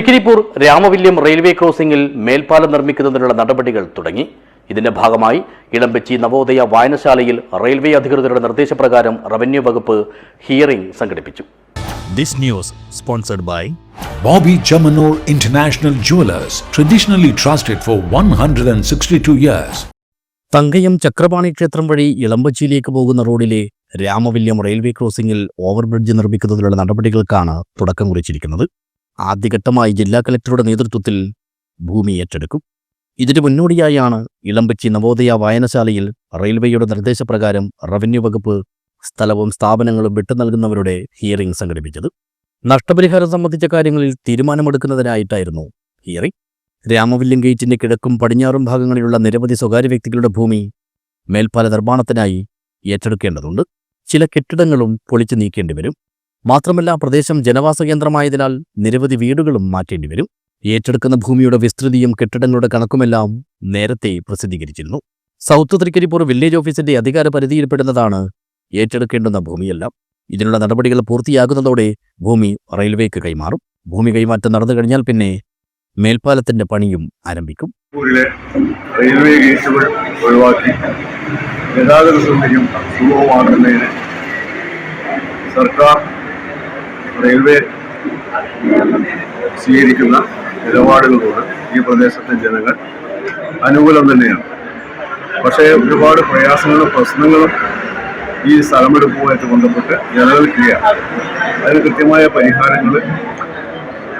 Trikaripur Ramavilyam railway ക്രോസിംഗിൽ മേൽപ്പാലം നിർമ്മിക്കുന്നതിനുള്ള നടപടികൾ തുടങ്ങി. ഇതിന്റെ ഭാഗമായി ഇളമ്പച്ചി നവോദയ വായനശാലയിൽ റെയിൽവേ അധികൃതരുടെ നിർദ്ദേശപ്രകാരം റവന്യൂ വകുപ്പ് ഹിയറിംഗ് സംഘടിപ്പിച്ചു. This news sponsored by Bobby Chamanur International Jewelers, traditionally trusted for 162 years. Thankayam Chakrapani ക്ഷേത്രം വഴി ഇളമ്പച്ചിയിലേക്ക് പോകുന്ന റോഡിലെ രാമവില്യം റെയിൽവേ ക്രോസിംഗിൽ ഓവർബ്രിഡ്ജ് നിർമ്മിക്കുന്നതിനുള്ള നടപടികൾക്കാണ് തുടക്കം കുറിച്ചിരിക്കുന്നത്. ആദ്യഘട്ടമായി ജില്ലാ കളക്ടറുടെ നേതൃത്വത്തിൽ ഭൂമി ഏറ്റെടുക്കും. ഇതിനു മുന്നോടിയായാണ് ഇളമ്പച്ചി നവോദയ വായനശാലയിൽ റെയിൽവേയുടെ നിർദ്ദേശപ്രകാരം റവന്യൂ വകുപ്പ് സ്ഥലവും സ്ഥാപനങ്ങളും വിട്ടു നൽകുന്നവരുടെ ഹിയറിംഗ് സംഘടിപ്പിച്ചത്. നഷ്ടപരിഹാരം സംബന്ധിച്ച കാര്യങ്ങളിൽ തീരുമാനമെടുക്കുന്നതിനായിട്ടായിരുന്നു ഹിയറിംഗ്. രാമവില്യം ഗേറ്റിന്റെ കിഴക്കും പടിഞ്ഞാറും ഭാഗങ്ങളിലുള്ള നിരവധി സ്വകാര്യ വ്യക്തികളുടെ ഭൂമി മേൽപ്പാല നിർമ്മാണത്തിനായി ഏറ്റെടുക്കേണ്ടതുണ്ട്. ചില കെട്ടിടങ്ങളും പൊളിച്ചു നീക്കേണ്ടി വരും. മാത്രമല്ല പ്രദേശം ജനവാസ കേന്ദ്രമായതിനാൽ നിരവധി വീടുകളും മാറ്റേണ്ടി വരും ഏറ്റെടുക്കുന്ന ഭൂമിയുടെ വിസ്തൃതിയും കെട്ടിടങ്ങളുടെ കണക്കുമെല്ലാം നേരത്തെ പ്രസിദ്ധീകരിച്ചിരുന്നു. സൗത്ത് തൃക്കരിപ്പൂർ വില്ലേജ് ഓഫീസിന്റെ അധികാര പരിധിയിൽപ്പെടുന്നതാണ് ഏറ്റെടുക്കേണ്ടുന്ന ഭൂമിയെല്ലാം. ഇതിനുള്ള നടപടികൾ പൂർത്തിയാകുന്നതോടെ ഭൂമി റെയിൽവേക്ക് കൈമാറും. ഭൂമി കൈമാറ്റം നടന്നു കഴിഞ്ഞാൽ പിന്നെ മേൽപ്പാലത്തിന്റെ പണിയും ആരംഭിക്കും. റെയിൽവേ ഗേറ്റുകൾ ഒഴിവാക്കി ഗതാഗത സൗകര്യം സുഗമമാക്കുന്നതിന് സർക്കാർ റെയിൽവേ സ്വീകരിക്കുന്ന നിലപാടുകളോട് ഈ പ്രദേശത്തെ ജനങ്ങൾ അനുകൂലം തന്നെയാണ്. പക്ഷേ ഒരുപാട് പ്രയാസങ്ങളും പ്രശ്നങ്ങളും ഈ സ്ഥലമെടുപ്പുമായിട്ട് ബന്ധപ്പെട്ട് ജനങ്ങൾക്കില്ല അതിന് കൃത്യമായ പരിഹാരങ്ങൾ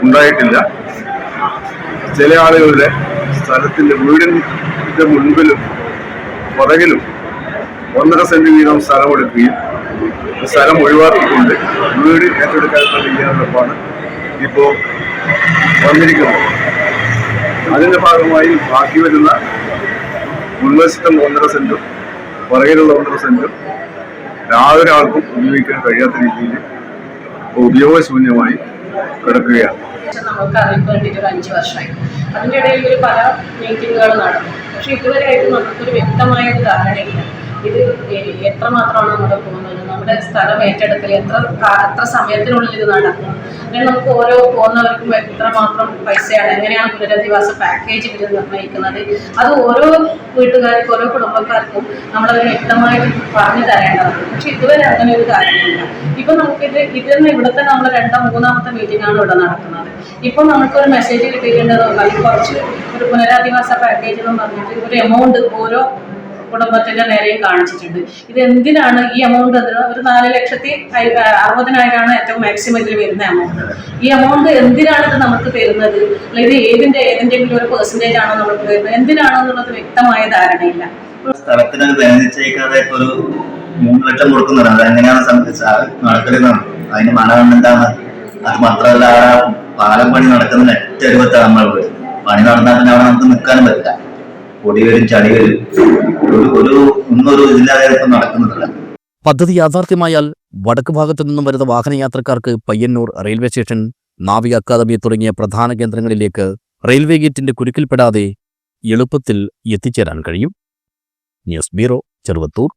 ഉണ്ടായിട്ടില്ല. ചില ആളുകളുടെ സ്ഥലത്തിന്റെ വീടിന്റെ മുൻപിലും പുറകിലും ഒന്നര സെന്റ് വീതം സ്ഥലമെടുക്കുകയും സ്ഥലം ഒഴിവാക്കിക്കൊണ്ട് വീട് ഏറ്റെടുക്കാൻ തയ്യാറെടുപ്പാണ് ഇപ്പോൾ വന്നിരിക്കുന്നത്. അതിന്റെ ഭാഗമായി ബാക്കി വരുന്ന മുൻവശത്തെ ഒന്നര സെന്റും പുറകിലുള്ള ഒന്നര സെന്റും യാതൊരാൾക്കും ഉപയോഗിക്കാൻ കഴിയാത്ത രീതിയിൽ ഉപയോഗശൂന്യമായി കിടക്കുകയാണ്. നമുക്ക് അതിന്റെ ഇടയിൽ ഒരു പല മീറ്റിങ്ങുകൾ നടന്നു. പക്ഷെ ഇതുവരെയായിട്ട് നമുക്കൊരു വ്യക്തമായ ഒരു ധാരണയില്ല. ഇത് എത്ര എത്രമാത്രമാണ് നമ്മൾ പോകുന്നത്? നമ്മുടെ സ്ഥലം ഏറ്റെടുക്കൽ എത്ര എത്ര സമയത്തിനുള്ളിൽ ഇത് നടക്കും? അല്ലെങ്കിൽ നമുക്ക് ഓരോ പോകുന്നവർക്കും എത്രമാത്രം പൈസയാണ്. എങ്ങനെയാണ് പുനരധിവാസ പാക്കേജ് ഇവർ നിർണയിക്കുന്നത്? അത് ഓരോ വീട്ടുകാർക്കും ഓരോ കുടുംബക്കാർക്കും നമ്മളത് വ്യക്തമായിട്ട് പറഞ്ഞു തരേണ്ടതാണ്. പക്ഷെ ഇതുവരെ അങ്ങനെ ഒരു കാര്യമില്ല. ഇപ്പൊ നമുക്കിത് ഇതിന് ഇവിടുത്തെ നമ്മൾ രണ്ടോ മൂന്നാമത്തെ മീറ്റിംഗ് ആണ് ഇവിടെ നടക്കുന്നത്. ഇപ്പൊ നമുക്കൊരു മെസ്സേജ് കിട്ടിയിട്ടുണ്ടെന്ന് കുറച്ച് ഒരു പുനരധിവാസ പാക്കേജ് എന്ന് പറഞ്ഞിട്ട് ഒരു എമൗണ്ട് ഓരോ കുടുംബത്തിന്റെ നേരെയും കാണിച്ചിട്ടുണ്ട്. ഇത് എന്തിനാണ് ഈ എമൗണ്ട് ഒരു നാല് ലക്ഷത്തി അറുപതിനായിരമാണ് ഏറ്റവും മാക്സിമം ഇതിൽ വരുന്ന എമൗണ്ട് ഈ എമൗണ്ട് എന്തിനാണ് ഇത് നമുക്ക് തരുന്നത്? അല്ലെങ്കിൽ ഏതിന്റെ ഏതിന്റെങ്കിലും ഒരു പെർസെന്റേജ് ആണോ നമുക്ക് തരുന്നത്? എന്തിനാണെന്നുള്ളത് വ്യക്തമായ ധാരണയില്ല. സ്ഥലത്തിന് ഇപ്പൊ ഒരു മൂന്ന് ലക്ഷം കൊടുക്കുന്നുണ്ട് അത് എങ്ങനെയാണ് നടക്കലെന്നാണ് അതിന് മണം എന്താണ്? അത് മാത്രമല്ല പാലം പണി നടക്കുന്ന നെറ്റ് രൂപത്താണ് നമ്മൾ പണി നടന്നാൽ പിന്നെ അവിടെ നമുക്ക് നിൽക്കാനും പറ്റില്ല. പൊടി വരും ഒരു ഒന്നൊരു ഇതില്ലാതെ പദ്ധതി യാഥാർത്ഥ്യമായാൽ വടക്ക് ഭാഗത്തു നിന്നും വരുന്ന വാഹനയാത്രക്കാർക്ക് പയ്യന്നൂർ റെയിൽവേ സ്റ്റേഷൻ നാവിക അക്കാദമി തുടങ്ങിയ പ്രധാന കേന്ദ്രങ്ങളിലേക്ക് റെയിൽവേ ഗേറ്റിന്റെ കുരുക്കിൽപ്പെടാതെ എളുപ്പത്തിൽ എത്തിച്ചേരാൻ കഴിയും. News bureau Cheruvathur.